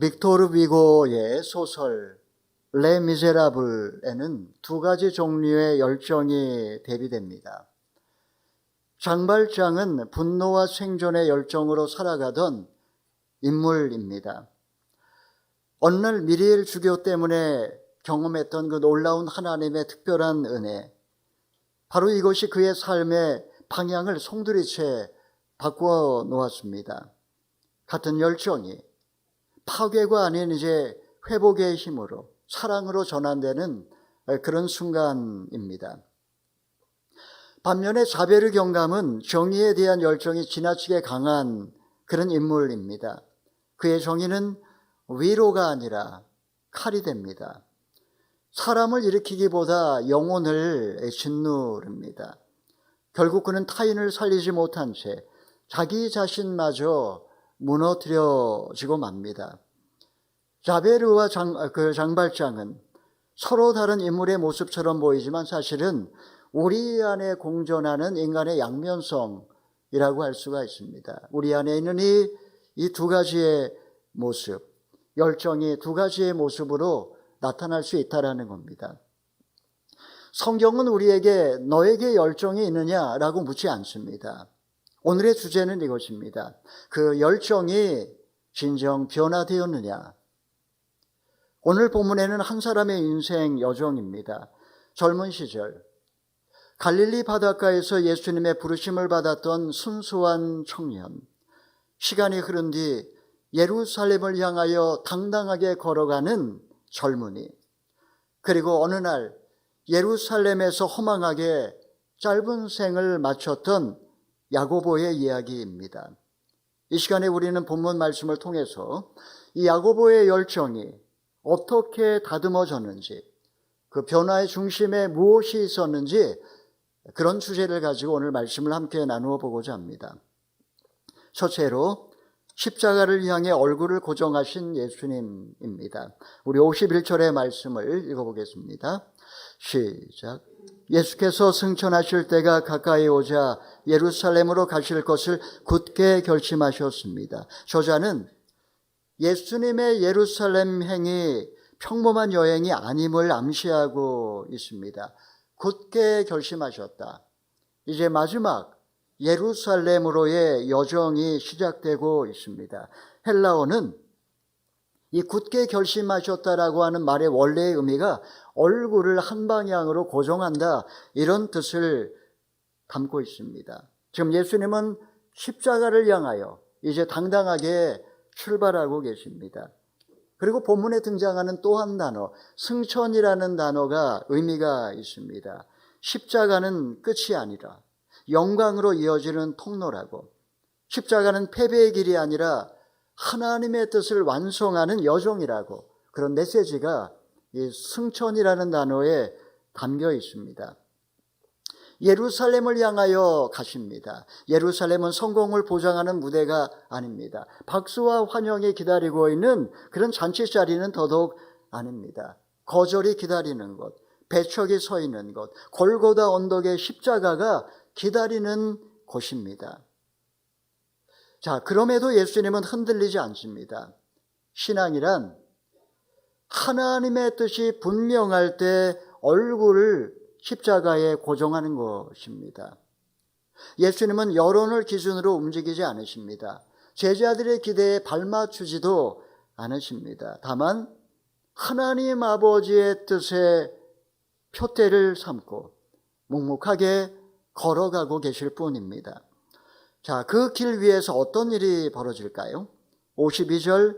빅토르 비고의 소설 레 미제라블에는 두 가지 종류의 열정이 대비됩니다. 장발장은 분노와 생존의 열정으로 살아가던 인물입니다. 어느 날 미리엘 주교 때문에 경험했던 그 놀라운 하나님의 특별한 은혜, 바로 이것이 그의 삶의 방향을 송두리째 바꾸어 놓았습니다. 같은 열정이 파괴가 아닌 이제 회복의 힘으로 사랑으로 전환되는 그런 순간입니다. 반면에 자베르 경감은 정의에 대한 열정이 지나치게 강한 그런 인물입니다. 그의 정의는 위로가 아니라 칼이 됩니다. 사람을 일으키기보다 영혼을 짓누릅니다. 결국 그는 타인을 살리지 못한 채 자기 자신마저 무너뜨려지고 맙니다. 자베르와 장, 그 장발장은 서로 다른 인물의 모습처럼 보이지만 사실은 우리 안에 공존하는 인간의 양면성이라고 할 수가 있습니다. 우리 안에 있는 이, 이 두 가지의 모습, 열정이 두 가지의 모습으로 나타날 수 있다라는 겁니다. 성경은 우리에게 너에게 열정이 있느냐라고 묻지 않습니다. 오늘의 주제는 이것입니다. 그 열정이 진정 변화되었느냐? 오늘 본문에는 한 사람의 인생 여정입니다. 젊은 시절 갈릴리 바닷가에서 예수님의 부르심을 받았던 순수한 청년. 시간이 흐른 뒤 예루살렘을 향하여 당당하게 걸어가는 젊은이. 그리고 어느 날 예루살렘에서 허망하게 짧은 생을 마쳤던 야고보의 이야기입니다. 이 시간에 우리는 본문 말씀을 통해서 이 야고보의 열정이 어떻게 다듬어졌는지 그 변화의 중심에 무엇이 있었는지 그런 주제를 가지고 오늘 말씀을 함께 나누어 보고자 합니다. 첫째로 십자가를 향해 얼굴을 고정하신 예수님입니다. 우리 51절의 말씀을 읽어보겠습니다. 시작. 예수께서 승천하실 때가 가까이 오자 예루살렘으로 가실 것을 굳게 결심하셨습니다. 저자는 예수님의 예루살렘 행이 평범한 여행이 아님을 암시하고 있습니다. 굳게 결심하셨다. 이제 마지막 예루살렘으로의 여정이 시작되고 있습니다. 헬라어는 이 굳게 결심하셨다라고 하는 말의 원래의 의미가 얼굴을 한 방향으로 고정한다 이런 뜻을 담고 있습니다. 지금 예수님은 십자가를 향하여 이제 당당하게 출발하고 계십니다. 그리고 본문에 등장하는 또 한 단어, 승천이라는 단어가 의미가 있습니다. 십자가는 끝이 아니라 영광으로 이어지는 통로라고, 십자가는 패배의 길이 아니라 하나님의 뜻을 완성하는 여정이라고 그런 메시지가 이 승천이라는 단어에 담겨 있습니다. 예루살렘을 향하여 가십니다. 예루살렘은 성공을 보장하는 무대가 아닙니다. 박수와 환영이 기다리고 있는 그런 잔치 자리는 더더욱 아닙니다. 거절이 기다리는 곳, 배척이 서 있는 곳, 골고다 언덕의 십자가가 기다리는 곳입니다. 자, 그럼에도 예수님은 흔들리지 않습니다. 신앙이란 하나님의 뜻이 분명할 때 얼굴을 십자가에 고정하는 것입니다. 예수님은 여론을 기준으로 움직이지 않으십니다. 제자들의 기대에 발맞추지도 않으십니다. 다만 하나님 아버지의 뜻에 표대를 삼고 묵묵하게 걸어가고 계실 뿐입니다. 자, 그 길 위에서 어떤 일이 벌어질까요? 52절,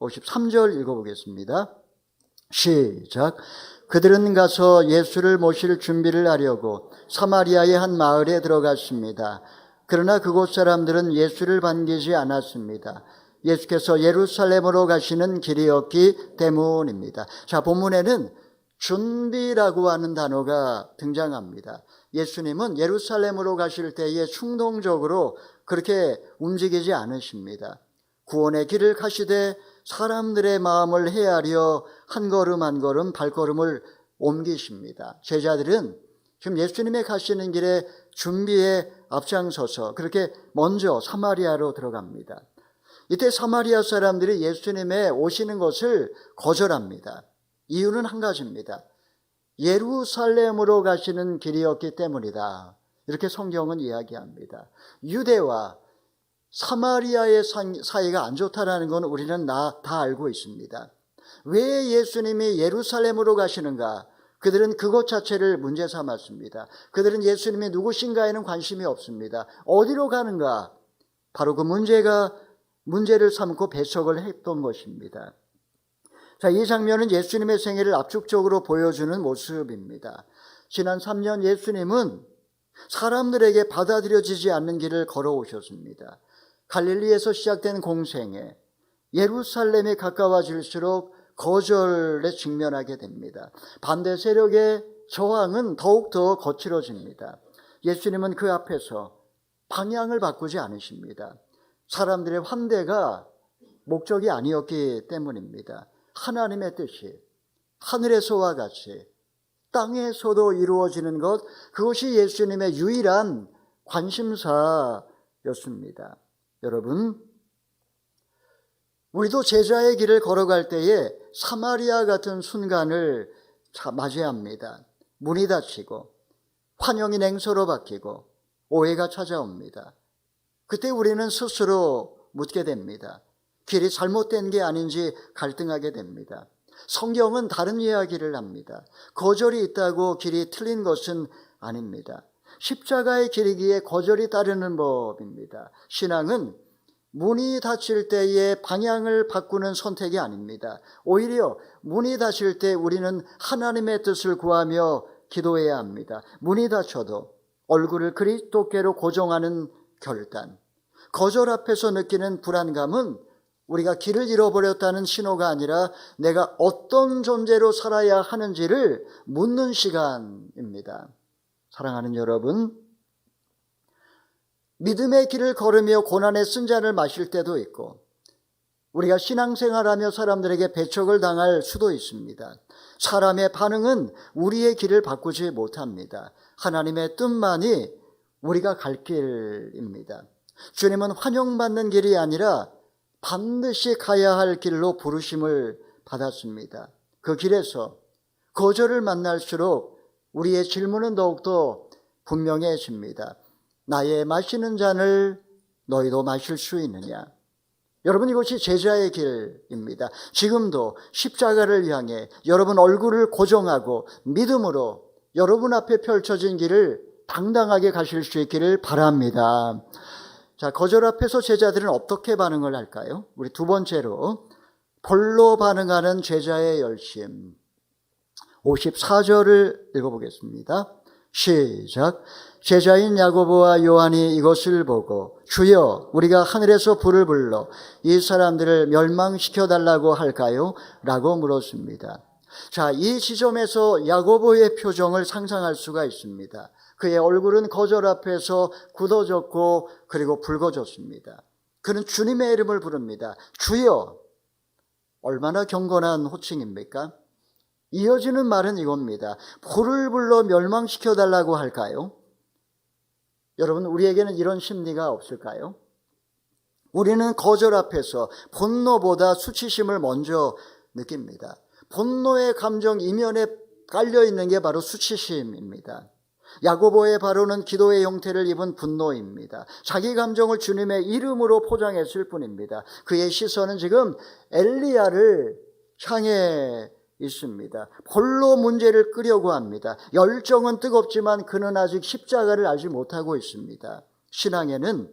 53절 읽어보겠습니다. 시작. 그들은 가서 예수를 모실 준비를 하려고 사마리아의 한 마을에 들어갔습니다. 그러나 그곳 사람들은 예수를 반기지 않았습니다. 예수께서 예루살렘으로 가시는 길이었기 때문입니다. 자, 본문에는 준비라고 하는 단어가 등장합니다. 예수님은 예루살렘으로 가실 때에 충동적으로 그렇게 움직이지 않으십니다. 구원의 길을 가시되 사람들의 마음을 헤아려 한 걸음 한 걸음 발걸음을 옮기십니다. 제자들은 지금 예수님의 가시는 길에 준비에 앞장서서 그렇게 먼저 사마리아로 들어갑니다. 이때 사마리아 사람들이 예수님의 오시는 것을 거절합니다. 이유는 한 가지입니다. 예루살렘으로 가시는 길이었기 때문이다. 이렇게 성경은 이야기합니다. 유대와 사마리아의 사이가 안 좋다라는 건 우리는 다 알고 있습니다. 왜 예수님이 예루살렘으로 가시는가? 그들은 그것 자체를 문제 삼았습니다. 그들은 예수님이 누구신가에는 관심이 없습니다. 어디로 가는가? 바로 그 문제가 문제를 삼고 배척을 했던 것입니다. 자, 이 장면은 예수님의 생애를 압축적으로 보여주는 모습입니다. 지난 3년 예수님은 사람들에게 받아들여지지 않는 길을 걸어오셨습니다. 갈릴리에서 시작된 공생에 예루살렘에 가까워질수록 거절에 직면하게 됩니다. 반대 세력의 저항은 더욱더 거칠어집니다. 예수님은 그 앞에서 방향을 바꾸지 않으십니다. 사람들의 환대가 목적이 아니었기 때문입니다. 하나님의 뜻이 하늘에서와 같이 땅에서도 이루어지는 것, 그것이 예수님의 유일한 관심사였습니다. 여러분, 우리도 제자의 길을 걸어갈 때에 사마리아 같은 순간을 맞이합니다. 문이 닫히고, 환영이 냉소로 바뀌고, 오해가 찾아옵니다. 그때 우리는 스스로 묻게 됩니다. 길이 잘못된 게 아닌지 갈등하게 됩니다. 성경은 다른 이야기를 합니다. 거절이 있다고 길이 틀린 것은 아닙니다. 십자가의 길이기에 거절이 따르는 법입니다. 신앙은 문이 닫힐 때에 방향을 바꾸는 선택이 아닙니다. 오히려 문이 닫힐 때 우리는 하나님의 뜻을 구하며 기도해야 합니다. 문이 닫혀도 얼굴을 그리스도께로 고정하는 결단. 거절 앞에서 느끼는 불안감은 우리가 길을 잃어버렸다는 신호가 아니라 내가 어떤 존재로 살아야 하는지를 묻는 시간입니다. 사랑하는 여러분, 믿음의 길을 걸으며 고난의 쓴잔을 마실 때도 있고, 우리가 신앙생활하며 사람들에게 배척을 당할 수도 있습니다. 사람의 반응은 우리의 길을 바꾸지 못합니다. 하나님의 뜻만이 우리가 갈 길입니다. 주님은 환영받는 길이 아니라 반드시 가야 할 길로 부르심을 받았습니다. 그 길에서 거절을 만날수록 우리의 질문은 더욱더 분명해집니다. 나의 마시는 잔을 너희도 마실 수 있느냐? 여러분 이것이 제자의 길입니다. 지금도 십자가를 향해 여러분 얼굴을 고정하고 믿음으로 여러분 앞에 펼쳐진 길을 당당하게 가실 수 있기를 바랍니다. 자, 거절 앞에서 제자들은 어떻게 반응을 할까요? 우리 두 번째로 볼로 반응하는 제자의 열심. 54절을 읽어보겠습니다. 시작. 제자인 야고보와 요한이 이것을 보고 주여 우리가 하늘에서 불을 불러 이 사람들을 멸망시켜 달라고 할까요? 라고 물었습니다. 자, 이 지점에서 야고보의 표정을 상상할 수가 있습니다. 그의 얼굴은 거절 앞에서 굳어졌고 그리고 붉어졌습니다. 그는 주님의 이름을 부릅니다. 주여! 얼마나 경건한 호칭입니까? 이어지는 말은 이겁니다. 불을 불러 멸망시켜 달라고 할까요? 여러분, 우리에게는 이런 심리가 없을까요? 우리는 거절 앞에서 분노보다 수치심을 먼저 느낍니다. 분노의 감정 이면에 깔려 있는 게 바로 수치심입니다. 야고보의 바로는 기도의 형태를 입은 분노입니다. 자기 감정을 주님의 이름으로 포장했을 뿐입니다. 그의 시선은 지금 엘리야를 향해 있습니다. 홀로 문제를 끄려고 합니다. 열정은 뜨겁지만 그는 아직 십자가를 알지 못하고 있습니다. 신앙에는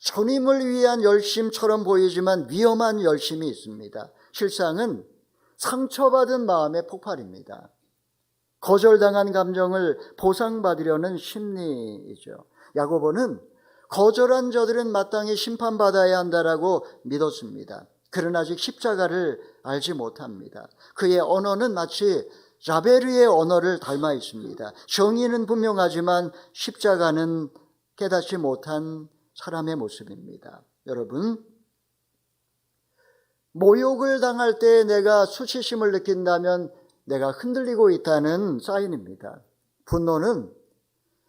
주님을 위한 열심처럼 보이지만 위험한 열심이 있습니다. 실상은 상처받은 마음의 폭발입니다. 거절당한 감정을 보상받으려는 심리이죠. 야고보는 거절한 저들은 마땅히 심판받아야 한다라고 믿었습니다. 그는 아직 십자가를 알지 못합니다. 그의 언어는 마치 자베르의 언어를 닮아 있습니다. 정의는 분명하지만 십자가는 깨닫지 못한 사람의 모습입니다. 여러분, 모욕을 당할 때 내가 수치심을 느낀다면 내가 흔들리고 있다는 사인입니다. 분노는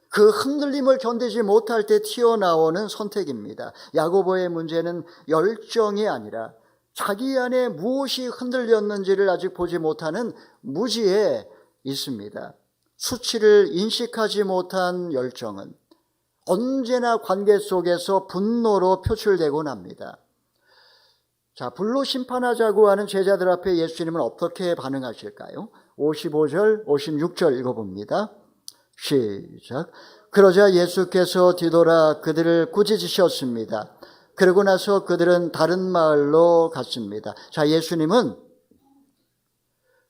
그 흔들림을 견디지 못할 때 튀어나오는 선택입니다. 야고보의 문제는 열정이 아니라 자기 안에 무엇이 흔들렸는지를 아직 보지 못하는 무지에 있습니다. 수치를 인식하지 못한 열정은 언제나 관계 속에서 분노로 표출되곤 합니다. 자, 불로 심판하자고 하는 제자들 앞에 예수님은 어떻게 반응하실까요? 55절, 56절 읽어봅니다. 시작. 그러자 예수께서 뒤돌아 그들을 꾸짖으셨습니다. 그러고 나서 그들은 다른 마을로 갔습니다. 자, 예수님은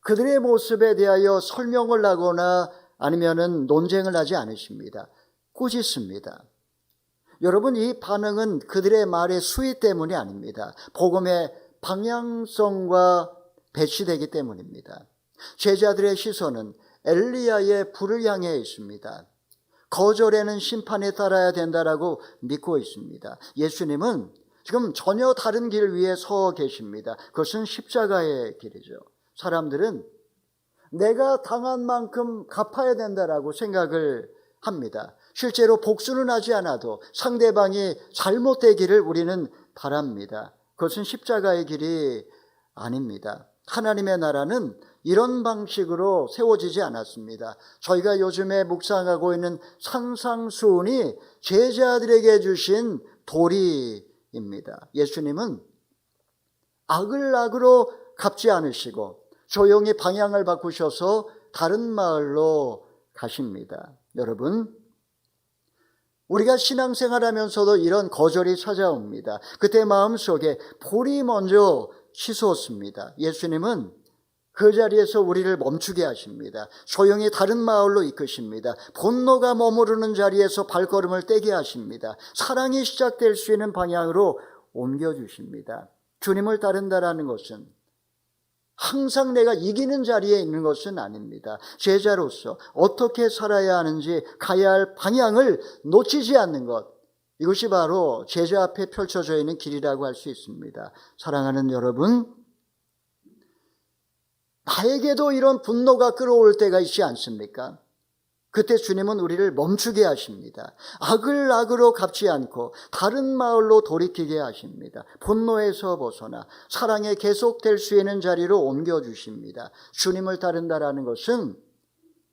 그들의 모습에 대하여 설명을 하거나 아니면은 논쟁을 하지 않으십니다. 꾸짖습니다. 여러분, 이 반응은 그들의 말의 수위 때문이 아닙니다. 복음의 방향성과 배치되기 때문입니다. 제자들의 시선은 엘리야의 불을 향해 있습니다. 거절에는 심판에 따라야 된다라고 믿고 있습니다. 예수님은 지금 전혀 다른 길 위에 서 계십니다. 그것은 십자가의 길이죠. 사람들은 내가 당한 만큼 갚아야 된다라고 생각을 합니다. 실제로 복수는 하지 않아도 상대방이 잘못되기를 우리는 바랍니다. 그것은 십자가의 길이 아닙니다. 하나님의 나라는 이런 방식으로 세워지지 않았습니다. 저희가 요즘에 묵상하고 있는 산상수훈이 제자들에게 주신 도리입니다. 예수님은 악을 악으로 갚지 않으시고 조용히 방향을 바꾸셔서 다른 마을로 가십니다. 여러분, 우리가 신앙생활 하면서도 이런 거절이 찾아옵니다. 그때 마음속에 불이 먼저 치솟습니다. 예수님은 그 자리에서 우리를 멈추게 하십니다. 조용히 다른 마을로 이끄십니다. 분노가 머무르는 자리에서 발걸음을 떼게 하십니다. 사랑이 시작될 수 있는 방향으로 옮겨주십니다. 주님을 따른다라는 것은 항상 내가 이기는 자리에 있는 것은 아닙니다. 제자로서 어떻게 살아야 하는지 가야 할 방향을 놓치지 않는 것. 이것이 바로 제자 앞에 펼쳐져 있는 길이라고 할 수 있습니다. 사랑하는 여러분, 나에게도 이런 분노가 끌어올 때가 있지 않습니까? 그때 주님은 우리를 멈추게 하십니다. 악을 악으로 갚지 않고 다른 마을로 돌이키게 하십니다. 분노에서 벗어나 사랑에 계속될 수 있는 자리로 옮겨주십니다. 주님을 따른다라는 것은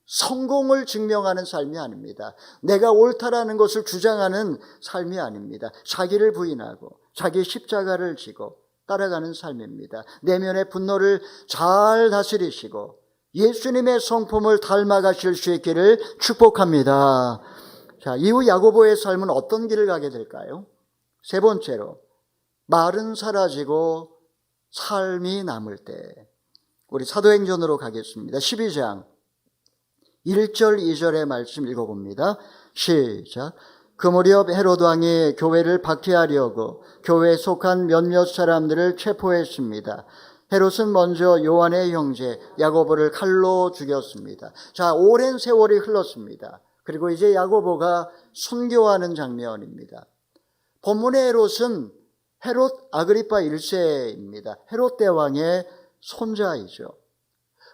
성공을 증명하는 삶이 아닙니다. 내가 옳다라는 것을 주장하는 삶이 아닙니다. 자기를 부인하고 자기 십자가를 지고 따라가는 삶입니다. 내면의 분노를 잘 다스리시고 예수님의 성품을 닮아가실 수 있기를 축복합니다. 자, 이후 야고보의 삶은 어떤 길을 가게 될까요? 세 번째로, 말은 사라지고 삶이 남을 때. 우리 사도행전으로 가겠습니다. 12장 1절, 2절의 말씀 읽어봅니다. 시작. 그 무렵 헤로드 왕이 교회를 박해하려고 교회에 속한 몇몇 사람들을 체포했습니다. 헤롯은 먼저 요한의 형제 야고보를 칼로 죽였습니다. 자, 오랜 세월이 흘렀습니다. 그리고 이제 야고보가 순교하는 장면입니다. 본문의 헤롯은 헤롯 아그리파 1세입니다. 헤롯 대왕의 손자이죠.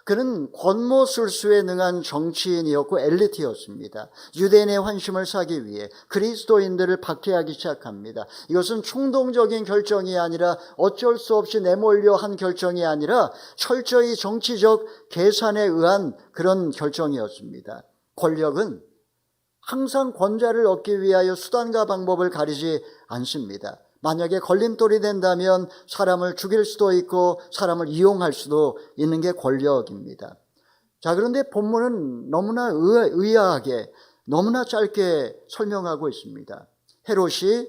그는 권모술수에 능한 정치인이었고 엘리트였습니다. 유대인의 환심을 사기 위해 그리스도인들을 박해하기 시작합니다. 이것은 충동적인 결정이 아니라 어쩔 수 없이 내몰려 한 결정이 아니라 철저히 정치적 계산에 의한 그런 결정이었습니다. 권력은 항상 권자를 얻기 위하여 수단과 방법을 가리지 않습니다. 만약에 걸림돌이 된다면 사람을 죽일 수도 있고 사람을 이용할 수도 있는 게 권력입니다. 자, 그런데 본문은 너무나 의아하게 너무나 짧게 설명하고 있습니다. 헤롯이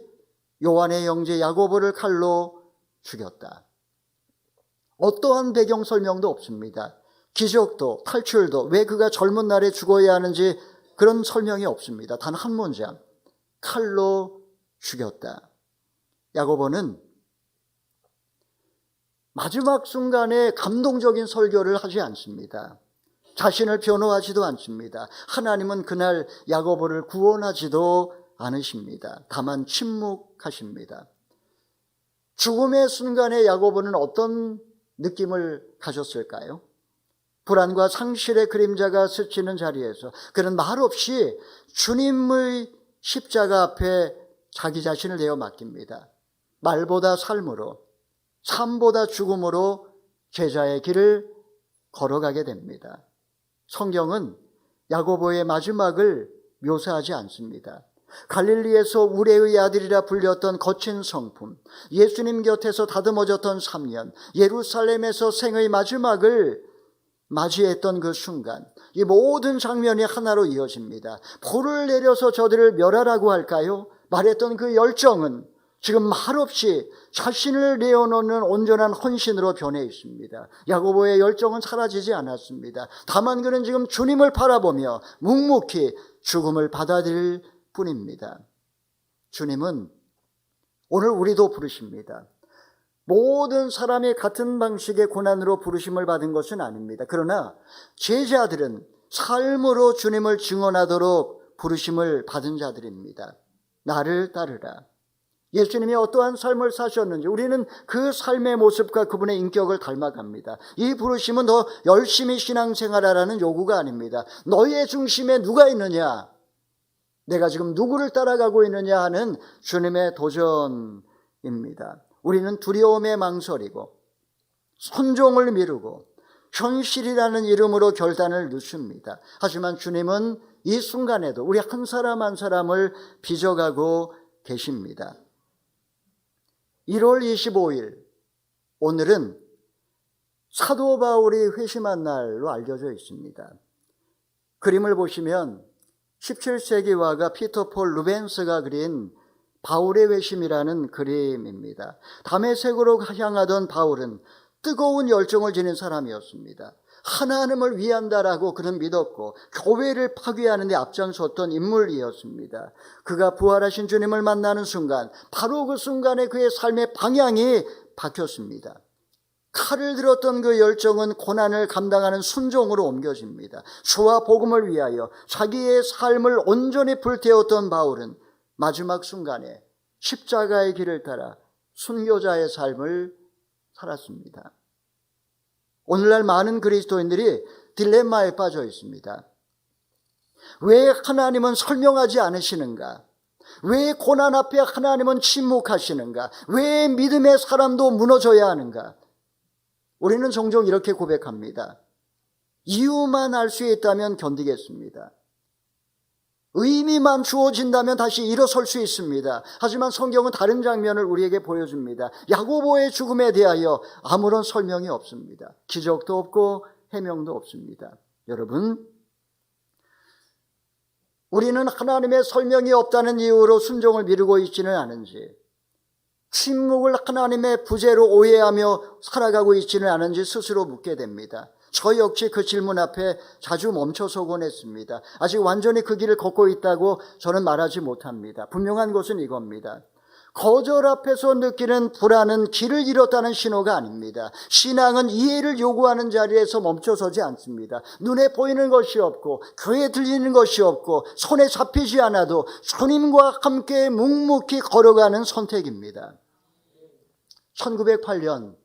요한의 형제 야고보를 칼로 죽였다. 어떠한 배경 설명도 없습니다. 기적도 탈출도 왜 그가 젊은 날에 죽어야 하는지 그런 설명이 없습니다. 단 한 문장. 칼로 죽였다. 야고보는 마지막 순간에 감동적인 설교를 하지 않습니다. 자신을 변호하지도 않습니다. 하나님은 그날 야고보를 구원하지도 않으십니다. 다만 침묵하십니다. 죽음의 순간에 야고보는 어떤 느낌을 가졌을까요? 불안과 상실의 그림자가 스치는 자리에서 그는 말없이 주님의 십자가 앞에 자기 자신을 내어 맡깁니다. 말보다 삶으로, 삶보다 죽음으로 제자의 길을 걸어가게 됩니다. 성경은 야고보의 마지막을 묘사하지 않습니다. 갈릴리에서 우레의 아들이라 불렸던 거친 성품, 예수님 곁에서 다듬어졌던 3년, 예루살렘에서 생의 마지막을 맞이했던 그 순간, 이 모든 장면이 하나로 이어집니다. 불을 내려서 저들을 멸하라고 할까요? 말했던 그 열정은 지금 말없이 자신을 내어놓는 온전한 헌신으로 변해 있습니다. 야고보의 열정은 사라지지 않았습니다. 다만 그는 지금 주님을 바라보며 묵묵히 죽음을 받아들일 뿐입니다. 주님은 오늘 우리도 부르십니다. 모든 사람이 같은 방식의 고난으로 부르심을 받은 것은 아닙니다. 그러나 제자들은 삶으로 주님을 증언하도록 부르심을 받은 자들입니다. 나를 따르라. 예수님이 어떠한 삶을 사셨는지 우리는 그 삶의 모습과 그분의 인격을 닮아갑니다. 이 부르심은 더 열심히 신앙생활하라는 요구가 아닙니다. 너의 중심에 누가 있느냐? 내가 지금 누구를 따라가고 있느냐 하는 주님의 도전입니다. 우리는 두려움에 망설이고 손종을 미루고 현실이라는 이름으로 결단을 늦춥니다. 하지만 주님은 이 순간에도 우리 한 사람 한 사람을 빚어가고 계십니다. 1월 25일 오늘은 사도 바울이 회심한 날로 알려져 있습니다. 그림을 보시면 17세기 화가 피터 폴 루벤스가 그린 바울의 회심이라는 그림입니다. 담에색으로 향하던 바울은 뜨거운 열정을 지닌 사람이었습니다. 하나님을 위한다라고 그는 믿었고 교회를 파괴하는 데 앞장섰던 인물이었습니다. 그가 부활하신 주님을 만나는 순간 바로 그 순간에 그의 삶의 방향이 바뀌었습니다. 칼을 들었던 그 열정은 고난을 감당하는 순종으로 옮겨집니다. 수와 복음을 위하여 자기의 삶을 온전히 불태웠던 바울은 마지막 순간에 십자가의 길을 따라 순교자의 삶을 살았습니다. 오늘날 많은 그리스도인들이 딜레마에 빠져 있습니다. 왜 하나님은 설명하지 않으시는가? 왜 고난 앞에 하나님은 침묵하시는가? 왜 믿음의 사람도 무너져야 하는가? 우리는 종종 이렇게 고백합니다. 이유만 알 수 있다면 견디겠습니다. 의미만 주어진다면 다시 일어설 수 있습니다. 하지만 성경은 다른 장면을 우리에게 보여줍니다. 야고보의 죽음에 대하여 아무런 설명이 없습니다. 기적도 없고 해명도 없습니다. 여러분, 우리는 하나님의 설명이 없다는 이유로 순종을 미루고 있지는 않은지, 침묵을 하나님의 부재로 오해하며 살아가고 있지는 않은지 스스로 묻게 됩니다. 저 역시 그 질문 앞에 자주 멈춰서곤 했습니다. 아직 완전히 그 길을 걷고 있다고 저는 말하지 못합니다. 분명한 것은 이겁니다. 거절 앞에서 느끼는 불안은 길을 잃었다는 신호가 아닙니다. 신앙은 이해를 요구하는 자리에서 멈춰서지 않습니다. 눈에 보이는 것이 없고, 귀에 들리는 것이 없고, 손에 잡히지 않아도 주님과 함께 묵묵히 걸어가는 선택입니다. 1908년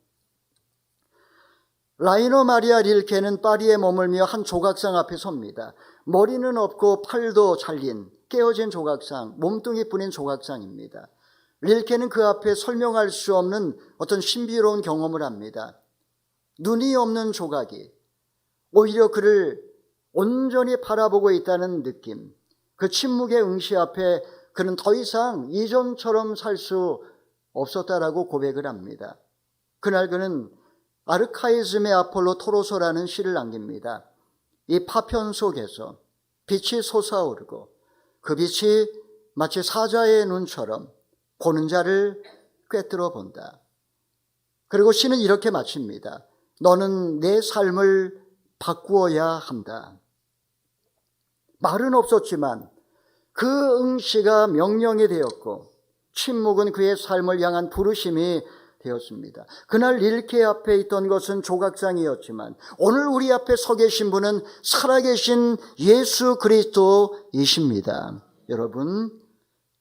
라이너 마리아 릴케는 파리에 머물며 한 조각상 앞에 섭니다. 머리는 없고 팔도 잘린 깨어진 조각상, 몸뚱이 뿐인 조각상입니다. 릴케는 그 앞에 설명할 수 없는 어떤 신비로운 경험을 합니다. 눈이 없는 조각이 오히려 그를 온전히 바라보고 있다는 느낌. 그 침묵의 응시 앞에 그는 더 이상 이전처럼 살 수 없었다라고 고백을 합니다. 그날 그는 아르카이즘의 아폴로 토로소라는 시를 남깁니다. 이 파편 속에서 빛이 솟아오르고 그 빛이 마치 사자의 눈처럼 보는 자를 꿰뚫어 본다. 그리고 시는 이렇게 마칩니다. 너는 내 삶을 바꾸어야 한다. 말은 없었지만 그 응시가 명령이 되었고 침묵은 그의 삶을 향한 부르심이 되었습니다. 그날 릴케 앞에 있던 것은 조각상이었지만 오늘 우리 앞에 서 계신 분은 살아계신 예수 그리스도이십니다. 여러분,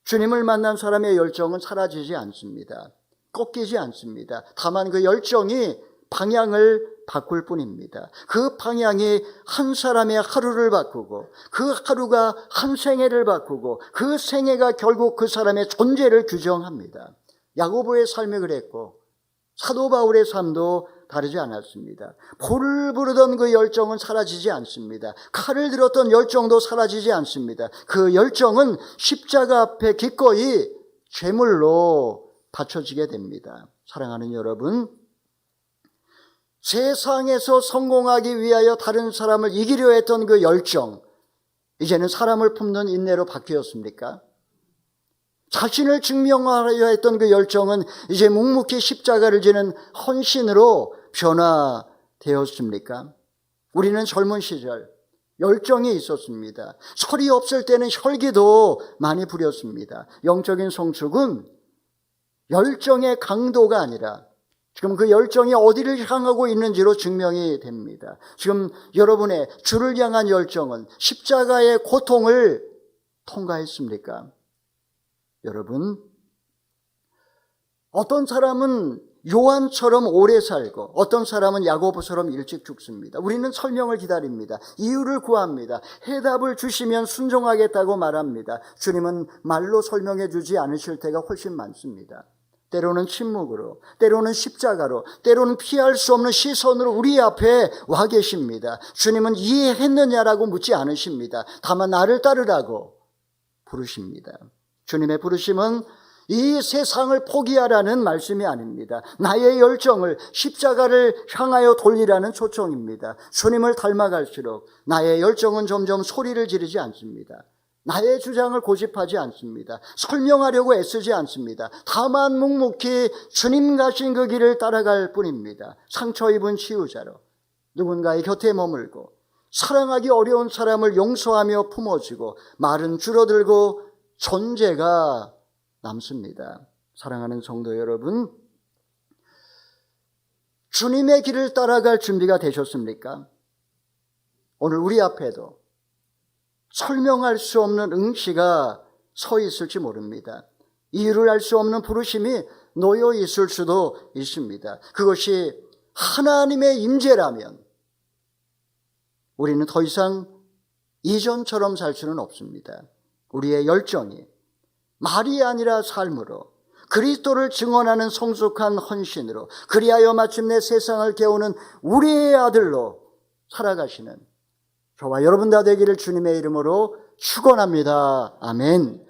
주님을 만난 사람의 열정은 사라지지 않습니다. 꺾이지 않습니다. 다만 그 열정이 방향을 바꿀 뿐입니다. 그 방향이 한 사람의 하루를 바꾸고 그 하루가 한 생애를 바꾸고 그 생애가 결국 그 사람의 존재를 규정합니다. 야고보의 삶이 그랬고 사도 바울의 삶도 다르지 않았습니다. 불을 부르던 그 열정은 사라지지 않습니다. 칼을 들었던 열정도 사라지지 않습니다. 그 열정은 십자가 앞에 기꺼이 제물로 바쳐지게 됩니다. 사랑하는 여러분, 세상에서 성공하기 위하여 다른 사람을 이기려 했던 그 열정, 이제는 사람을 품는 인내로 바뀌었습니까? 자신을 증명하려 했던 그 열정은 이제 묵묵히 십자가를 지는 헌신으로 변화되었습니까? 우리는 젊은 시절 열정이 있었습니다. 설이 없을 때는 혈기도 많이 부렸습니다. 영적인 성숙은 열정의 강도가 아니라 지금 그 열정이 어디를 향하고 있는지로 증명이 됩니다. 지금 여러분의 주를 향한 열정은 십자가의 고통을 통과했습니까? 여러분, 어떤 사람은 요한처럼 오래 살고 어떤 사람은 야고보처럼 일찍 죽습니다. 우리는 설명을 기다립니다. 이유를 구합니다. 해답을 주시면 순종하겠다고 말합니다. 주님은 말로 설명해 주지 않으실 때가 훨씬 많습니다. 때로는 침묵으로, 때로는 십자가로, 때로는 피할 수 없는 시선으로 우리 앞에 와 계십니다. 주님은 이해했느냐라고 묻지 않으십니다. 다만 나를 따르라고 부르십니다. 주님의 부르심은 이 세상을 포기하라는 말씀이 아닙니다. 나의 열정을 십자가를 향하여 돌리라는 초청입니다. 주님을 닮아갈수록 나의 열정은 점점 소리를 지르지 않습니다. 나의 주장을 고집하지 않습니다. 설명하려고 애쓰지 않습니다. 다만 묵묵히 주님 가신 그 길을 따라갈 뿐입니다. 상처 입은 치유자로 누군가의 곁에 머물고 사랑하기 어려운 사람을 용서하며 품어주고 말은 줄어들고 존재가 남습니다. 사랑하는 성도 여러분, 주님의 길을 따라갈 준비가 되셨습니까? 오늘 우리 앞에도 설명할 수 없는 응시가 서 있을지 모릅니다. 이유를 알 수 없는 부르심이 놓여 있을 수도 있습니다. 그것이 하나님의 임재라면 우리는 더 이상 이전처럼 살 수는 없습니다. 우리의 열정이 말이 아니라 삶으로 그리스도를 증언하는 성숙한 헌신으로 그리하여 마침내 세상을 깨우는 우리의 아들로 살아가시는 저와 여러분 다 되기를 주님의 이름으로 축원합니다. 아멘.